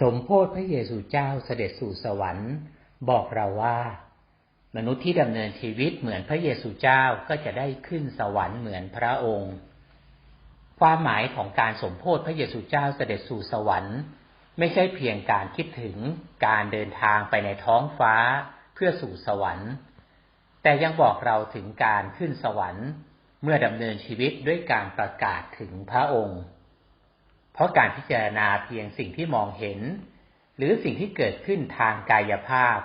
สมโพธิพระเยซูเจ้าเสด็จสู่สวรรค์ บอกเราว่า มนุษย์ที่ดำเนินชีวิตเหมือนพระเยซูเจ้าก็จะได้ขึ้นสวรรค์เหมือนพระองค์ ความหมายของการสมโพธิพระเยซูเจ้าเสด็จสู่สวรรค์ ไม่ใช่เพียงการคิดถึงการเดินทางไปในท้องฟ้าเพื่อสู่สวรรค์ แต่ยังบอกเราถึงการขึ้นสวรรค์ เมื่อดำเนินชีวิตด้วยการประกาศถึงพระองค์ เพราะการพิจารณาเพียงสิ่งที่มองเห็น หรือสิ่งที่เกิดขึ้นทางกายภาพ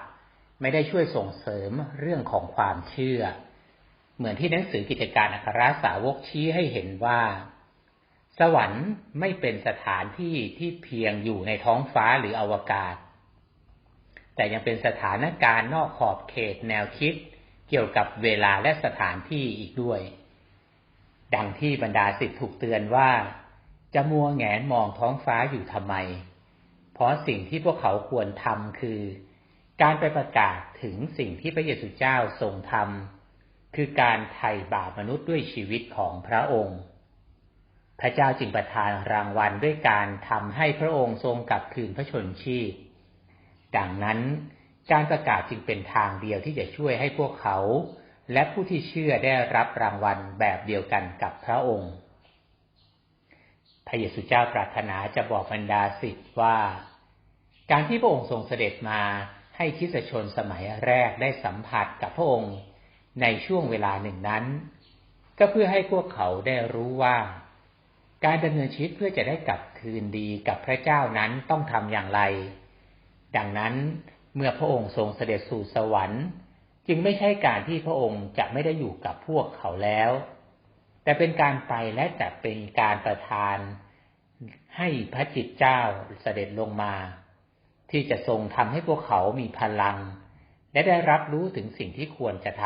ไม่ได้ช่วยส่งเสริมเรื่องของความเชื่อ เหมือนที่หนังสือกิจการอัครสาวกชี้ให้เห็นว่า สวรรค์ไม่เป็นสถานที่ที่เพียงอยู่ในท้องฟ้าหรืออวกาศ แต่ยังเป็นสถานการณ์นอกขอบเขตแนวคิด เกี่ยวกับเวลาและสถานที่อีกด้วย ดังที่บรรดาสิทธิถูกเตือนว่า จะมัวแงนมองท้องฟ้าอยู่ทำไม เพราะสิ่งที่พวกเขาควรทำคือ การไปประกาศถึงสิ่งที่พระเยซูเจ้าทรงทำคือการไถ่บาปมนุษย์ด้วยชีวิตของพระองค์ พระเจ้าจึงประทานรางวัลด้วยการทำให้พระองค์ทรงกลับคืนพระชนชีพ ดังนั้นการประกาศจึงเป็นทางเดียวที่จะช่วยให้พวกเขา และผู้ที่เชื่อได้รับรางวัลแบบเดียวกันกับพระองค์ พระเยซูเจ้าปรารถนาจะบอกบรรดาสิทธิ์ว่า การที่พระองค์ทรงเสด็จมาให้คิสชนสมัยแรกได้สัมผัสกับพระองค์ในช่วงเวลาหนึ่งนั้น ก็เพื่อให้พวกเขาได้รู้ว่า การดำเนินชีวิตเพื่อจะได้กลับคืนดีกับพระเจ้านั้นต้องทำอย่างไร ดังนั้นเมื่อพระองค์ทรงเสด็จสู่สวรรค์ จึงไม่ใช่การที่พระองค์จะไม่ได้อยู่กับพวกเขาแล้ว แต่เป็นการไปและจะเป็นการประทานให้พระจิตเจ้าเสด็จลงมา ที่จะทรงทำให้พวกเขามีพลัง และได้รับรู้ถึงสิ่งที่ควรจะท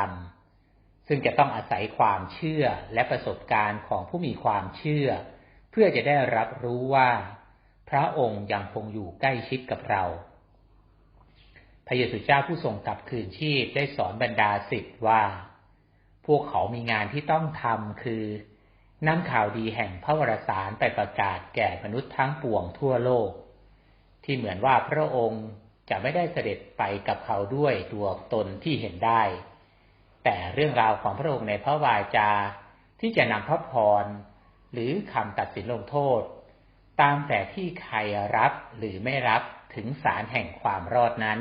ำซึ่งจะต้องอาศัยความเชื่อและประสบการณ์ของผู้มีความเชื่อ เพื่อจะได้รับรู้ว่า พระองค์ยังคงอยู่ใกล้ชิดกับเรา พระเยซูเจ้าผู้ทรงกลับคืนชีพได้สอนบรรดาสิทธิ์ว่า พวกเขามีงานที่ต้องทำคือนำข่าวดีแห่งพระวรสารไปประกาศแก่มนุษย์ทั้งปวงทั่วโลก ที่เหมือนว่าพระองค์จะไม่ได้เสด็จไปกับเขาด้วยตัวตนที่เห็นได้ แต่เรื่องราวของพระองค์ในพระวาจาที่จะนำพระพร หรือคำตัดสินลงโทษ ตามแต่ที่ใครรับหรือไม่รับถึงสารแห่งความรอดนั้น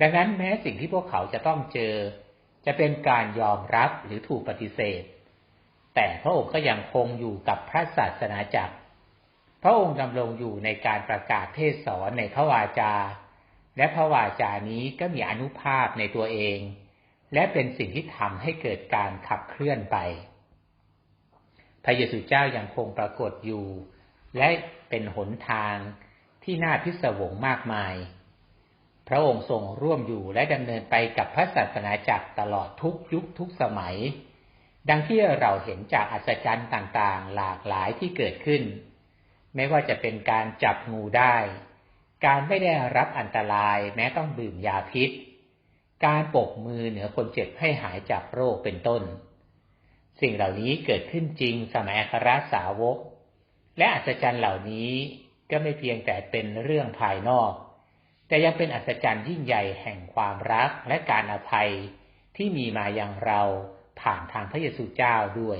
ดังนั้นแม้สิ่งที่พวกเขาจะต้องเจอ จะเป็นการยอมรับหรือถูกปฏิเสธ แต่พระองค์ก็ยังคงอยู่กับพระศาสนาจักร พระองค์ดำรงอยู่ในการประกาศเทศสอนในพระวาจา และพระวาจานี้ก็มีอนุภาพในตัวเอง และเป็นสิ่งที่ทำให้เกิดการขับเคลื่อนไป พระเยซูเจ้ายังคงปรากฏอยู่ และเป็นหนทางที่น่าพิศวงมากมาย พระองค์ทรงร่วมอยู่และดำเนินไปกับพระศาสนาจักรตลอดทุกยุคทุกสมัย ดังที่เราเห็นจากอัศจรรย์ต่างๆ หลากหลายที่เกิดขึ้น ไม่ว่าจะเป็นการจับงูได้ การไม่ได้รับอันตรายแม้ต้องดื่มยาพิษ การปกมือเหนือคนเจ็บให้หายจากโรคเป็นต้น สิ่งเหล่านี้เกิดขึ้นจริงสมัยอัครสาวก และอัศจรรย์เหล่านี้ก็ไม่เพียงแต่เป็นเรื่องภายนอก แต่ยังเป็นอัศจรรย์ยิ่งใหญ่แห่งความรักและการอภัยที่มีมาอย่างเราผ่านทางพระเยซูเจ้าด้วย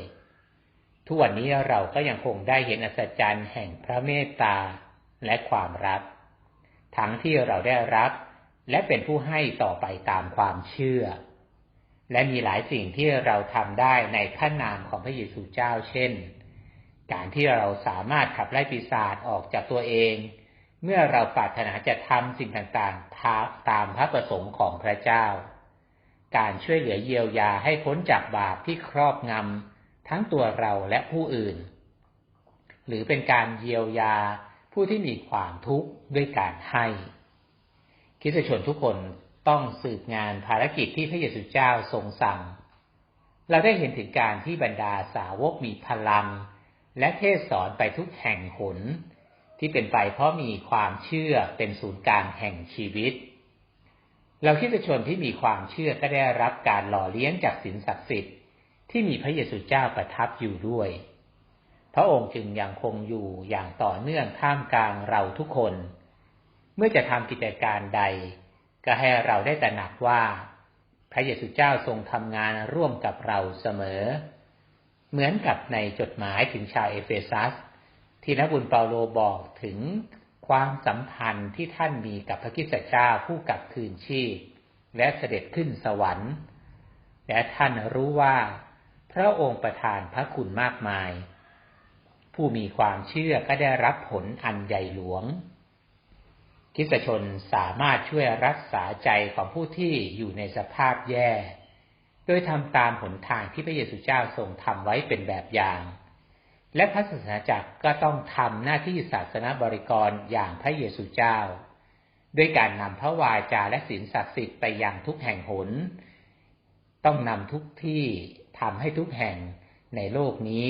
ทุกวันนี้เราก็ยังคงได้เห็นอัศจรรย์แห่งพระเมตตาและความรัก ทั้งที่เราได้รับและเป็นผู้ให้ต่อไปตามความเชื่อ และมีหลายสิ่งที่เราทำได้ในพระนามของพระเยซูเจ้าเช่น การที่เราสามารถขับไล่ปีศาจออกจากตัวเอง เมื่อเราปรารถนาจะทำสิ่งต่างๆ ตามพระประสงค์ของพระเจ้า การช่วยเหลือเยียวยาให้พ้นจากบาปที่ครอบงำทั้งตัวเราและผู้อื่น หรือเป็นการเยียวยาผู้ที่มีความทุกข์ด้วยการให้คิดชนทุกคนต้องสืบงานภารกิจที่พระเยซูเจ้าทรงสั่ง เราได้เห็นถึงการที่บรรดาสาวกมีพลัง และเทศสอนไปทุกแห่งหน ที่เป็นไปเพราะมีความเชื่อเป็นศูนย์กลางแห่งชีวิต เราคิดชนที่มีความเชื่อก็ได้รับการหล่อเลี้ยงจากศีลศักดิ์สิทธิ์ที่มีพระเยซูเจ้าประทับอยู่ด้วย พระองค์จึงยังคงอยู่อย่างต่อเนื่องท่ามกลางเราทุกคน เมื่อจะทำกิจการใด ก็ให้เราได้ตระหนักว่า พระเยซูเจ้าทรงทำงานร่วมกับเราเสมอ เหมือนกับในจดหมายถึงชาวเอเฟซัส ที่นักบุญเปาโลบอกถึงความสัมพันธ์ที่ท่านมีกับพระคิดเจ้าผู้กลับคืนชีพ และเสด็จขึ้นสวรรค์ และท่านรู้ว่า พระองค์ประทานพระคุณมากมาย ผู้มีความเชื่อก็ได้รับผลอันใหญ่หลวงคิสตชนสามารถช่วยรักษาใจของผู้ที่อยู่ในสภาพแย่ โดยทำตามหนทางที่พระเยซูเจ้าทรงทำไว้เป็นแบบอย่าง และพระศาสนาจักรก็ต้องทำหน้าที่ศาสนาบริกรอย่างพระเยซูเจ้า ด้วยการนำพระวาจาและศีลศักดิ์สิทธิ์ไปยังทุกแห่งหน ต้องนำทุกที่ทำให้ทุกแห่งในโลกนี้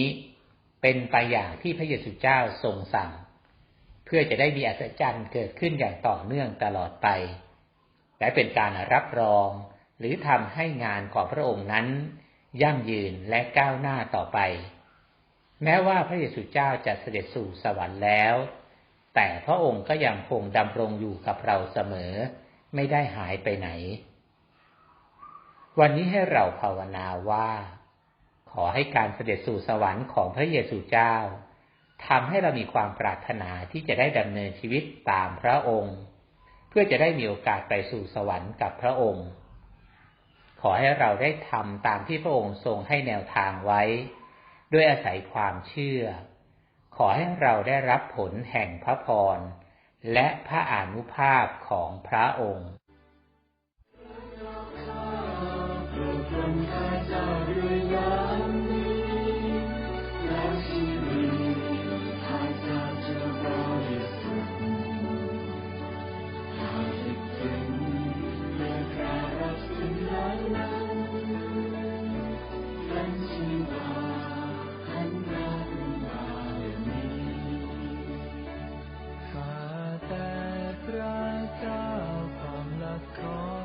เป็นไปอย่างที่พระเยซูเจ้าทรงสั่ง เพื่อจะได้มีอัศจรรย์เกิดขึ้นอย่างต่อเนื่องตลอดไป และเป็นการรับรองหรือทำให้งานของพระองค์นั้น ยั่งยืนและก้าวหน้าต่อไป แม้ว่าพระเยซูเจ้าจะเสด็จสู่สวรรค์แล้ว แต่พระองค์ก็ยังคงดำรงอยู่กับเราเสมอ ไม่ได้หายไปไหน วันนี้ให้เราภาวนาว่า ขอให้การเสด็จสู่สวรรค์ของพระเยซูเจ้าทำให้เรามีความปรารถนาที่จะได้ดำเนินชีวิตตามพระองค์ เพื่อจะได้มีโอกาสไปสู่สวรรค์กับพระองค์ ขอให้เราได้ทำตามที่พระองค์ทรงให้แนวทางไว้ ด้วยอาศัยความเชื่อ ขอให้เราได้รับผลแห่งพระพรและพระอนุภาพของพระองค์ sao phạm là có